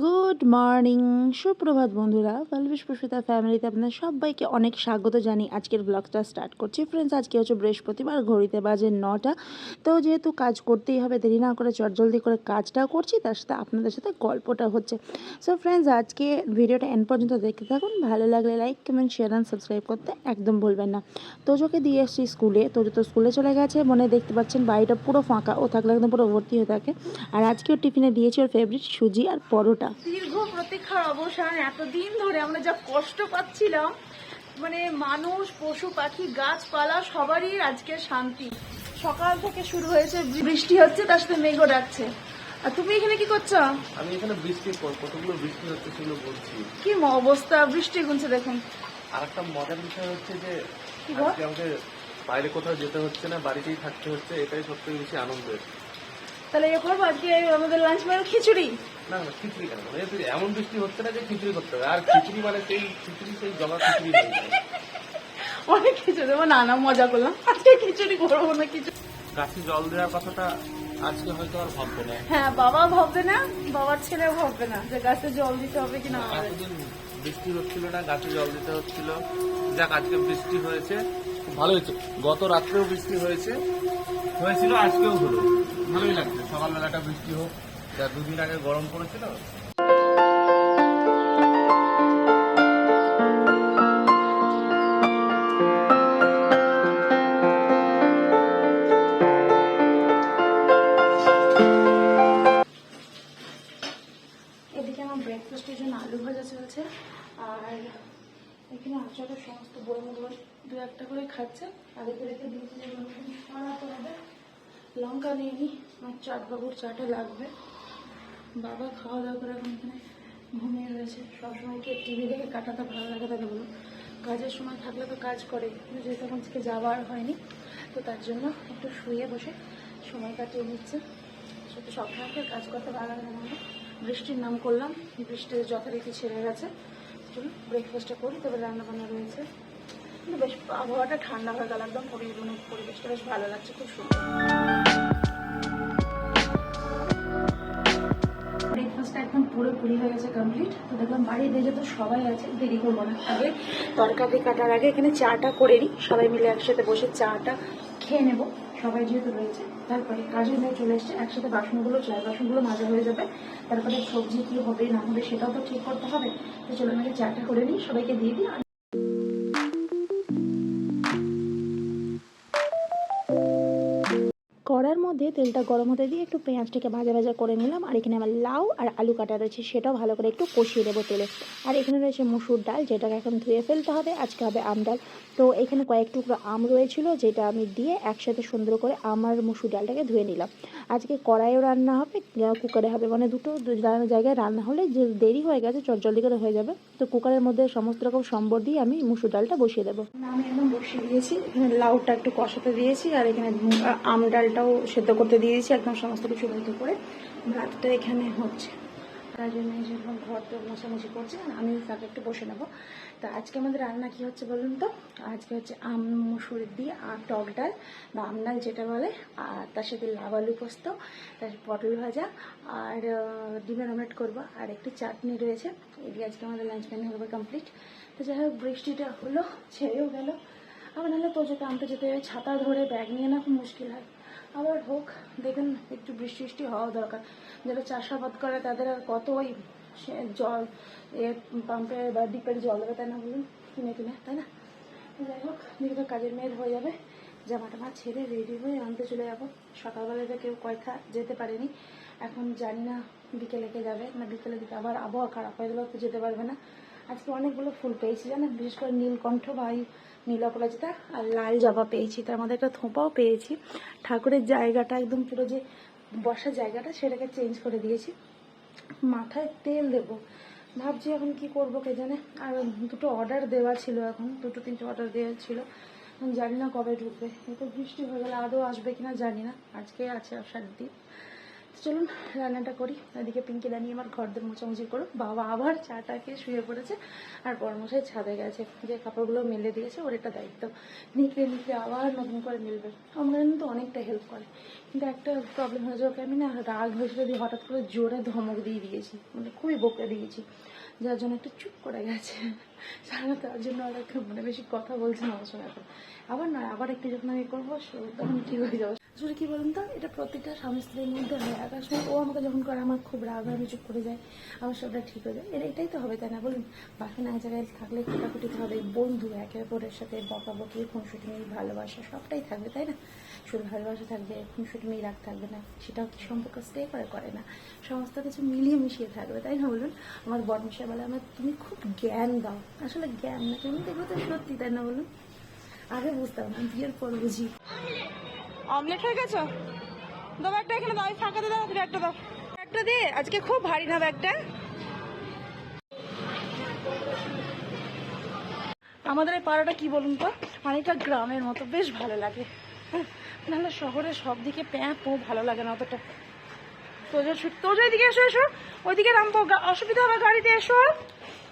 Good morning সুপ্রভাত বন্ধুরা পলবেশ পুষ্পিতা ফ্যামিলিতে আপনার সবাইকে অনেক স্বাগত জানি আজকের ব্লগটা স্টার্ট করছি। ফ্রেন্ডস আজকে হচ্ছে বৃহস্পতিবার, ঘড়িতে বাজে নটা। তো যেহেতু কাজ করতেই হবে, দেরি না করে চটজলদি করে কাজটাও করছি, তার সাথে আপনাদের সাথে গল্পটা হচ্ছে। সো ফ্রেন্ডস আজকে ভিডিওটা এন পর্যন্ত দেখতে থাকুন। ভালো লাগলে like comment share and subscribe করতে একদম ভুলবেন না। তোজোকে দিয়ে এসেছি স্কুলে তোজো তো স্কুলে চলে গেছে, মনে দেখতে পাচ্ছেন বাড়িটা পুরো ফাঁকা, ও থাকলে একদম পুরো ভর্তি হয়ে থাকে। আর আজকেও টিফিনে দিয়েছি ওর ফেভারিট সুজি আর পরোটা। দীর্ঘ প্রতীক্ষার অবসান এতদিন ধরে আমরা যা কষ্ট পাচ্ছিলাম মানে মানুষ পশু পাখি গাছপালা সবারই আজকে শান্তি। সকাল থেকে শুরু হয়েছে বৃষ্টি হচ্ছে তার সাথে মেঘও ডাকছে। আর তুমি এখানে কি করছ? আমি এখানে বৃষ্টি কতগুলো বৃষ্টি হচ্ছে সেগুলো বলছি। কি অবস্থা? বৃষ্টি গুনছে দেখুন। আর একটা মজার বিষয় হচ্ছে যে আজকে আমাকে বাইরে কোথাও যেতে হচ্ছে না বাড়িতেই থাকতে হচ্ছে এটাই সব থেকে বেশি আনন্দের। তাহলে এ করব আজকে আমাদের লাঞ্চ মেনু খিচুড়ি? না না খিচুড়ি কেন? মানে এমন বৃষ্টি হচ্ছে না যে খিচুড়ি করতে হবে। আর খিচুড়ি মানে সেই খিচুড়ি সেই জমা খিচুড়ি অনেক খিচুড়ি দেবো না না মজা করলাম। আজকে খিচুড়ি করব না কিছু গাছে জল দেওয়ার কথাটা আজকে হয়তো আর ভাববো না। হ্যাঁ বাবা ভাববে না বাবার ছেলেও ভাববে না যে গাছে জল দিতে হবে কিনা। এতদিন বৃষ্টি হচ্ছিল না গাছে জল দিতে হচ্ছিল। যাক আজকে বৃষ্টি হয়েছে। খুব ভালো হয়েছে। গত রাত্রেও বৃষ্টি হয়েছে। হয়েছিল আজকেও হলো। ভালোই লাগছে। সকালবেলাটা বৃষ্টি হোক। যা দুদিন আগে গরম পড়েছিল। ব্রেকফাস্টের জন্য আলু ভাজা চলছে, আর এখানে সমস্ত দু একটা খাচ্ছে। সরাতে হবে লঙ্কা নিয়ে নিই আমার চাট বাবুর চাটা লাগবে। বাবা খাওয়া দাওয়া করে এখন এখানে ঘুমিয়ে রয়েছে। সবসময় কি টিভি দেখে কাটাতে ভালো লাগে তাকে বলুন? কাজের সময় থাকলে তো কাজ করে যেহেতু এখন থেকে যাওয়ার হয়নি, তো তার জন্য একটু শুয়ে বসে সময় কাটিয়ে নিচ্ছে। সত্যি সবসময় কাজ করতে ভালো লাগে না বৃষ্টির নাম করলাম বৃষ্টি যথারীতি ছেড়ে গেছে। চলুন ব্রেকফাস্টটা করি তবে রান্না বান্না রয়েছে বেশ আবহাওয়াটা ঠান্ডা হয়ে গেল, একদম পরিবেশ পরিবেশটা বেশ ভালো লাগছে, খুব সুন্দর। পুরোপুরি হয়ে গেছে কমপ্লিট তো দেখলাম বাড়িতে যেহেতু সবাই আছে, দেরি করব না। আগে তরকারি কাটার আগে এখানে চাটা করে নিই। সবাই মিলে একসাথে বসে চাটা খেয়ে নেব। সবাই যেহেতু রয়েছে, তারপরে কাজের মেয়ে চলে এসছে। একসাথে বাসনগুলো চাই বাসনগুলো মাজা হয়ে যাবে। তারপরে সবজি কি হবে, না হবে, সেটাও তো ঠিক করতে হবে। তো চলো আমাকে চাটা করে নিই, সবাইকে দিয়ে দিই। কড়ার মধ্যে তেলটা গরম হতে দিয়ে একটু পেঁয়াজটাকে ভাজা ভাজা করে নিলাম। আর এখানে আমার লাউ আর আলু কাটা রয়েছে, সেটাও ভালো করে একটু কষিয়ে দেবো তেলে। আর এখানে রয়েছে মুসুর ডাল, যেটাকে এখন ধুয়ে ফেলতে হবে। আজকে হবে আম ডাল। তো এখানে কয়েক টুকরো আম রয়েছিল, যেটা আমি দিয়ে একসাথে সুন্দর করে আমার মুসুর ডালটাকে ধুয়ে নিলাম। আজকে কড়াইও রান্না হবে কুকারে হবে মানে দুটো জায়গায় রান্না হলে যে দেরি হয়ে গেছে জলদি করে হয়ে যাবে। তো কুকারের মধ্যে সমস্ত রকম সম্বর দিয়ে আমি মুসুর ডালটা বসিয়ে দেবো। আমি একদম বসিয়ে দিয়েছি। এখানে লাউটা একটু কষাতে দিয়েছি, আর এখানে আম ডালটাও সেদ্ধ করতে দিয়ে দিয়েছি একদম সমস্ত কিছু বের করে। ভাতটা এখানে হচ্ছে। তার জন্য এই যে এখন ঘর তো করছে আমি তাকে একটু বসে নেব। তা আজকে আমাদের রান্না কি হচ্ছে বলুন তো? আজকে হচ্ছে আম, মুসুর দিয়ে আর টক ডাল বা আম ডাল যেটা বলে, আর তার সাথে লাভ আলু পোস্ত তার পটল ভাজা, আর ডিমের অমলেট করব, আর একটু চাটনি রয়েছে। এদিকে আজকে আমাদের লাঞ্চ মেনু হবে কমপ্লিট তো যাই হোক, বৃষ্টিটা হলো, ছেড়েও গেল। আবার নাহলে তোজোকে আনতে যেতে, ছাতা ধরে ব্যাগ নিয়ে না খুব মুশকিল হয়। আবার হোক, দেখুন, একটু বৃষ্টি বৃষ্টি হওয়া দরকার। যারা চাষাবাদ করে, তাদের আর কত ওই জল, এ পাম্পে বা ডিপের জল দেবে তাই না বলুন, কিনে কিনে, তাই না? যাই হোক নিজেদের কাজের মেয়ের হয়ে যাবে। জামা টামা ছেড়ে রেডি হয়ে আনতে চলে যাব। সকালবেলা তো কেউ কয়থা যেতে পারেনি। এখন জানি না বিকেলে কে যাবে, না বিকেলে দিকে আবার আবহাওয়া খারাপ হয়ে গেলেও তো যেতে পারবে না। আজকে অনেকগুলো ফুল পেয়েছি, জানেন? বিশেষ করে নীলকণ্ঠ বা নীল অপরাজিতা আর লাল জবা পেয়েছি। তার মধ্যে একটা থোপাও পেয়েছি। ঠাকুরের জায়গাটা একদম পুরো যে বসার জায়গাটা সেটাকে চেঞ্জ করে দিয়েছি। মাথায় তেল দেব। ভাবছি এখন কি করব কে জানে আর দুটো অর্ডার দেওয়া ছিল এখন। দুটো তিনটে অর্ডার দেওয়া ছিল। জানি না কবে ঢুকবে। এতো বৃষ্টি হয়ে গেলে আদৌ আসবে কিনা জানি না। আজকে আছে আসার দিন চলুন, রান্নাটা করি। এদিকে পিঙ্কি দাঁড়িয়ে আমার ঘরদের মোছামুছি করো বাবা আবার চাটা খেয়ে শুয়ে পড়েছে। আর বর্মশাই ছাদে গেছে। যে কাপড়গুলো মেলে দিয়েছে, ওর একটা দায়িত্ব। নিকড়ে নিকড়ে আবার নতুন করে মিলবে। আমরা কিন্তু অনেকটা হেল্প করে। কিন্তু একটা প্রবলেম হয়েছে ওকে আমি না রাগ হয়েছিল দিয়ে হঠাৎ করে জোরে ধমক দিয়ে দিয়েছি। মানে খুবই বকে দিয়েছি। যার জন্য একটু চুপ করে গেছে। সারা তার জন্য আর মানে বেশি কথা বলছে না আমার সঙ্গে এখন। আবার না আবার একটু যখন আমি করব তখন ঠিক হয়ে যাবে। আসলে কি বলুন তো? এটা প্রত্যেকটা স্বামী স্ত্রীর মধ্যে হয়। আসলে ও আমাকে যখন করে, আমার খুব রাগ হয়, আমি চুপ করে যায় আমার সবটা ঠিক হয়ে যায়। এটা এটাই তো হবে তাই না বলুন? বাসন এক জায়গায় থাকলে কাটাকুটিতে হবে বন্ধু একে অপরের সাথে বকাবকি, খুনসুটি, ভালোবাসা সবটাই থাকবে, তাই না? শুধু ভালোবাসা থাকবে খুনসুটি নেই রাগ থাকবে না, সেটাও কি সম্পর্ক স্টে করে করে না। সমস্ত কিছু মিলিয়ে মিশিয়ে থাকবে, তাই না বলুন? আমার বর্মশা বলে, আমার তুমি খুব জ্ঞান দাও। আসলে জ্ঞান না কেমন দেখব তো সত্যি, তাই না বলুন? আগে বুঝতাম না, বিয়ের পর বুঝি। অমলেট হয়ে গেছো? দাও ব্যাগটা এখানে দাও ফাঁকা দিয়ে দাও, ব্যাগটা দাও। ব্যাগটা দে, আজকে খুব ভারী না ব্যাগটা? আমাদের এই পাড়াটা কি বলুন তো? অনেকটা গ্রামের মতো, বেশ ভালো লাগে। নাহলে শহরে সব দিকে প্যাঁ পো ভালো লাগে না অতটা। তোজো তোজো এদিকে এসো এসো। ওইদিকে নামবো অসুবিধা হবে গাড়িতে এসো।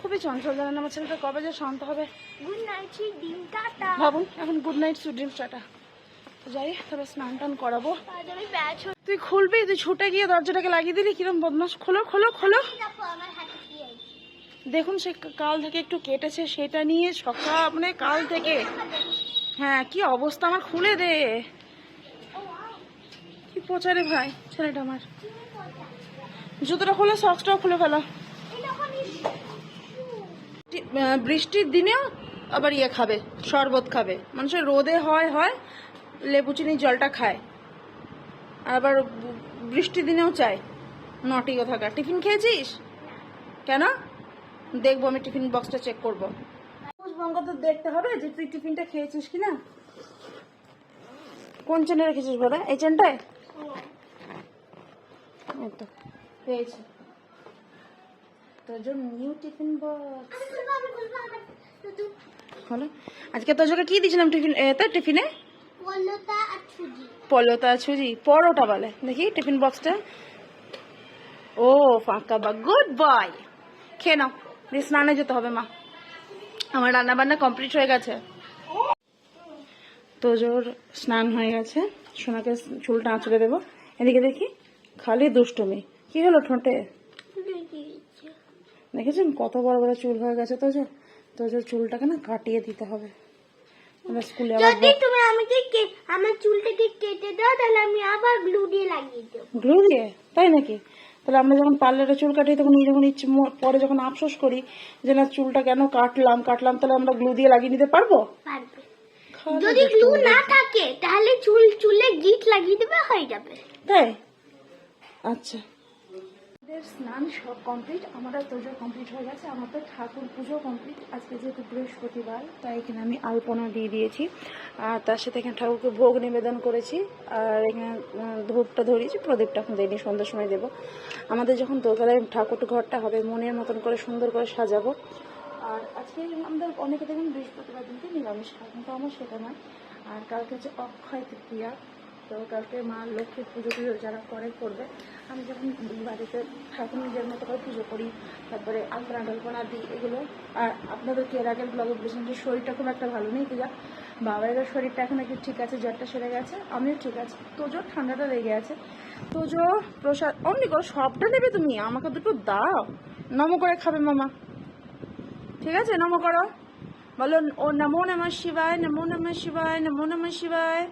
খুবই চঞ্চল জানেন আমার ছেলেটা কবে যে শান্ত হবে। গুড নাইট ডিম টাটা। ভাবুন এখন গুড নাইট সুড্রিম টাটা। তো যাই তবে স্নান টান করাবো। তুই খুলবি তুই ছুটে গিয়ে দরজাটাকে লাগিয়ে দিলি কিরম বদমাস খোলো খোলো খোলো। দেখুন সে কাল থেকে একটু কেটেছে সেটা নিয়ে সকাল মানে কাল থেকে। হ্যাঁ কি অবস্থা আমার খুলে দে। পচারে ভাই, ছেলেটা আমার। জুতোটা খুলে সক্সটাও খুলে ফেলো। বৃষ্টির দিনেও আবার ইয়ে খাবে, শরবত খাবে। মানুষের রোদে হয় হয়, লেবু চিনি জলটা খায়। আবার বৃষ্টির দিনেও চায়, নটি থাকা টিফিন খেয়েছিস? কেন? দেখব, আমি টিফিন বক্সটা চেক করব। তো দেখতে হবে যে তুই টিফিনটা খেয়েছিস কিনা। কোন চেনে রেখেছিস বলে? এই চেনটায়? তো পেয়েছি। জন্য নিউ টিফিন বক্স হলো? আজকে তোর জন্য কি দিয়েছিলাম টিফিন এতে টিফিনে পলতা ছুজি পরোটা বলে। দেখি টিফিন বক্সটা ও ফাঁকা বা গুড বয় খেয়ে নাও দিয়ে স্নানে যেতে হবে মা। আমার রান্না বান্না কমপ্লিট হয়ে গেছে। তোজোর স্নান হয়ে গেছে। সোনাকে চুলটা আঁচড়ে দেবো। এদিকে দেখি খালি দুষ্টুমি। কি হলো ঠোঁটে? দেখেছেন কত বড় বড় চুল হয়ে গেছে তো তোজোর চুলটাকে না কাটিয়ে দিতে হবে। আমরা স্কুলে আবার যদি তুমি আমাকে কে- আমার চুলটাকে কেটে দাও তাহলে আমি আবার গ্লু দিয়ে লাগিয়ে দেবো। গ্লু দিয়ে? তাই নাকি? তাহলে আমরা যখন পার্লারে চুল কাটি তখন এই যখন ইচ্ছে পরে যখন আফসোস করি যে না চুলটা কেন কাটলাম কাটলাম তাহলে আমরা গ্লু দিয়ে লাগিয়ে নিতে পারব? পারবে। খালি যদি গ্লু না থাকে তাহলে চুল চুলে গিট লাগিয়ে দেবে হয়ে যাবে। তাই? আচ্ছা। স্নান সব কমপ্লিট আমাদের পুজো কমপ্লিট হয়ে গেছে আমাদের ঠাকুর পুজো কমপ্লিট আজকে যেহেতু বৃহস্পতিবার তাই এখানে আমি আলপনা দিয়ে দিয়েছি। আর তার সাথে এখানে ঠাকুরকে ভোগ নিবেদন করেছি আর এখানে ধূপটা ধরিয়েছি প্রদীপটা এখন দিইনি সন্ধ্যার সময় দেবো। আমাদের যখন দোতলায় ঠাকুর ঘরটা হবে মনের মতন করে সুন্দর করে সাজাবো। আর আজকে আমাদের অনেকে দেখবেন বৃহস্পতিবার দিনকে নিরামিষ খায় কিন্তু আমার সেটা নয়। আর কালকে হচ্ছে অক্ষয় তৃতীয়া, তো কালকে মা লক্ষ্মীর পুজো টুজো যারা করে, করবে। আমি যখন বাড়িতে ঠাকুর নিজের মতো করে পুজো করি, তারপরে আলপনা টালপনা দিই, এগুলো। আর আপনাদেরকে এর আগের ব্লগে বলেছেন যে শরীরটা খুব একটা ভালো নেই পূজা বাবারও শরীরটা এখন একটু ঠিক আছে, জ্বরটা সেরে গেছে? আমিও ঠিক আছে। তোজোর ঠান্ডাটা লেগে আছে? তোজো, প্রসাদ, অমনি করো, সবটা নেবে তুমি, আমাকে দুটো দাও। নম করে খাবে মামা। ঠিক আছে? নম করো। বলো, ও নমো নমঃ শিবায়, নমো নমঃ শিবায়, নমো নমঃ শিবায়।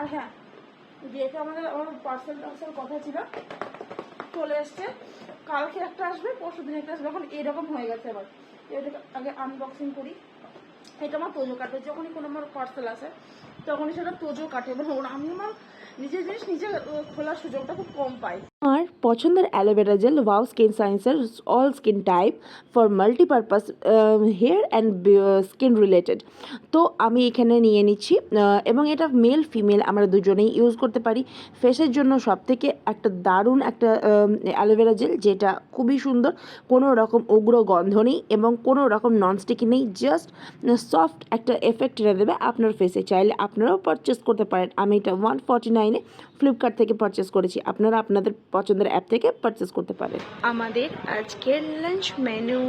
আর হ্যাঁ যেহেতু আমাদের, আমার পার্সেল টার্সেল কথা ছিল। চলে এসছে। কালকে একটা আসবে, পরশু দিন একটা আসবে। এখন এরকম হয়ে গেছে আবার এটাকে আগে আনবক্সিং করি। এটা আমার তোজো কাটবে। যখনই কোনো আমার পার্সেল আসে, তখনই সেটা তোজো কাটে। এবং আমি আমার নিজের জিনিস নিজে খোলার সুযোগটা খুব কম পাই। আমার পছন্দের aloe vera gel wow skin সায়েন্সের all skin type for multipurpose hair and skin related তো আমি এখানে নিয়ে নিচ্ছি এবং এটা মেল ফিমেল আমরা দুজনেই ইউজ করতে পারি। ফেসের জন্য সব থেকে একটা দারুণ একটা অ্যালোভেরা জেল, যেটা খুবই সুন্দর। কোনো রকম উগ্র গন্ধ নেই এবং কোনো রকম ননস্টিকি নেই। জাস্ট সফট একটা এফেক্ট এনে দেবে আপনার ফেসে চাইলে আপনারাও পারচেস করতে পারেন। আমি এটা ওয়ান ফর্টি নাইনে ফ্লিপকার্ট থেকে পারচেস করেছি। আপনারা আপনাদের পছন্দের অ্যাপ থেকে পারচেস করতে পারেন আমাদের আজকের লাঞ্চ মেনু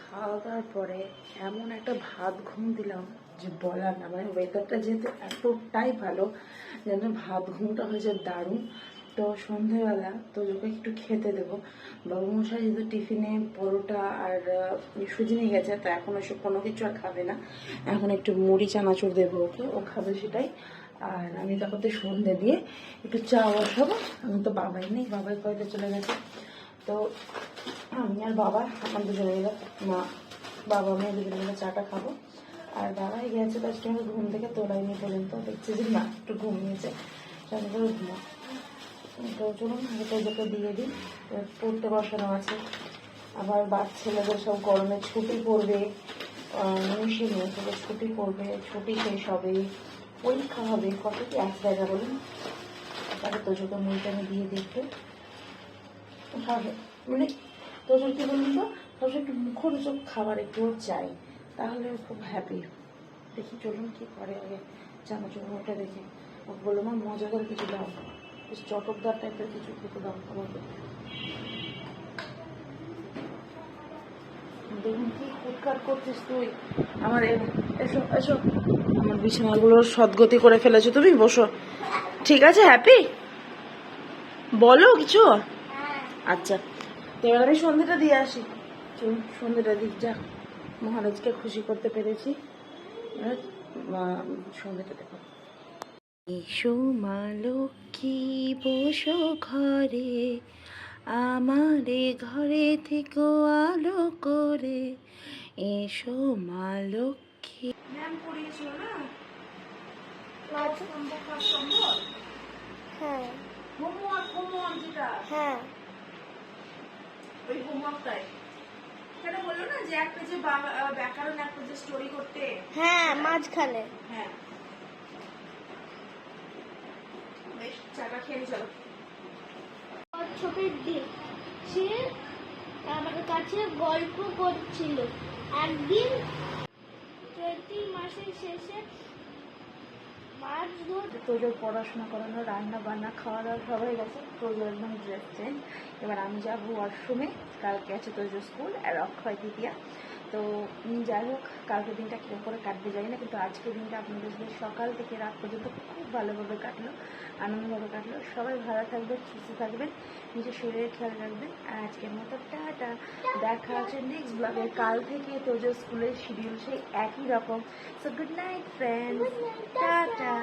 খাওয়া দাওয়ার পরে এমন একটা ভাত ঘুম দিলাম যে বলার না মানে ওয়েদারটা যেহেতু এতটাই ভালো যেন ভাত ঘুমটা হয়েছে দারুণ তো সন্ধেবেলা তো ওকে একটু খেতে দেবো। বাবু মশাই যেহেতু টিফিনে পরোটা আর সুজি নিয়ে গেছে, তো এখন ওসব কোনো কিছু আর খাবে না। এখন একটু মুড়ি, চানাচুর দেবো ওকে, ও খাবে সেটাই। আর আমি তখন তো সন্ধে দিয়ে, একটু চা বসাবো। আমি তো বাবাই নেই, বাবাই কয়টা চলে গেছে। তো আমি আর বাবা আমার দুজনে মিলে, মা, বাবা মেয়ে দুজনে মিলে চাটা খাব। আর বাবাই গেছে তার সঙ্গে ঘুম থেকে তোলাইনি পর্যন্ত। দেখছি যে না একটু ঘুমিয়েছে করে ঘুমা তো চলুন তোদেরকে দিয়ে দিই। পড়তে বসানো আছে। আবার বাচ্চা ছেলেদের সব গরমে ছুটি পড়বে। মেয়ে থেকে ছুটি পড়বে। ছুটি শেষ হবে পরীক্ষা হবে কত কি, এক জায়গা বলুন? তাহলে তোজোকে মুড়িটা আমি দিয়ে দেখতে। মানে তোজোর কি বলুন তো? তোজো একটু মুখরোচক খাবার একটু চাই। তাহলে খুব হ্যাপি দেখি চলুন কি করে, আগে চানাচুর ওটা দেখে। ও বলল, মা মজাদার কিছু দাও। বেশ চটকদার টাইপের কিছু খেতে দাও আমাকে। দেখুন কি ফুটকার করছিস তুই। আমার এসো এসো। আমার বিছানাগুলো সদ্গতি করে ফেলেছো তুমি, বসো। ঠিক আছে, হ্যাপি? বলো কিছু? আচ্ছা তো এবার আমি সন্ধ্যেটা দিয়ে আসি। চলুন, সন্ধ্যেটা দিক, যা। মহারাজকে খুশি করতে পেরেছি। সন্ধ্যেটা দেখো। এসো মা লক্ষ্মী বসো ঘরে। আমারে ঘরে থেকে আলো করে। এসো মা লক্ষ্মী। ম্যাম পড়িয়েছিল না? হ্যাঁ। হোমওয়ার্ক হোমওয়ার্ক যেটা। হ্যাঁ। ওই হোমওয়ার্কটাই বলল না যে এক পেজে ব্যাকরণ এক পেজে স্টোরি করতে? হ্যাঁ মাঝখানে। হ্যাঁ বেশ চাটা খেয়ে চলো। ছবির দিন সে আমার কাছে গল্প করছিল। একদিন চৈত্র মাসের শেষে মাছ ধর তোজোর পড়াশোনা করানো রান্না বান্না খাওয়া দাওয়া সবাই গেছে। তোজো একদম ড্রেস চেঞ্জ এবার আমি যাব ওয়াশরুমে কালকে আছে তোজো স্কুল আর অক্ষয় তৃতীয়া তো যাই হোক কালকে দিনটা কীরকম করে কাটবে জানি না কিন্তু আজকের দিনটা আপনাদের সাথে সকাল থেকে রাত পর্যন্ত খুব ভালোভাবে কাটলো আনন্দভাবে কাটলো। সবাই ভালো থাকবেন সুস্থ থাকবেন নিজের শরীরের খেয়াল রাখবেন। আর আজকের মতো টাটা। দেখা হচ্ছে নেক্সট ব্লগে কাল থেকে তোজো স্কুলের শিডিউল সেই একই রকম। So good night friends tata.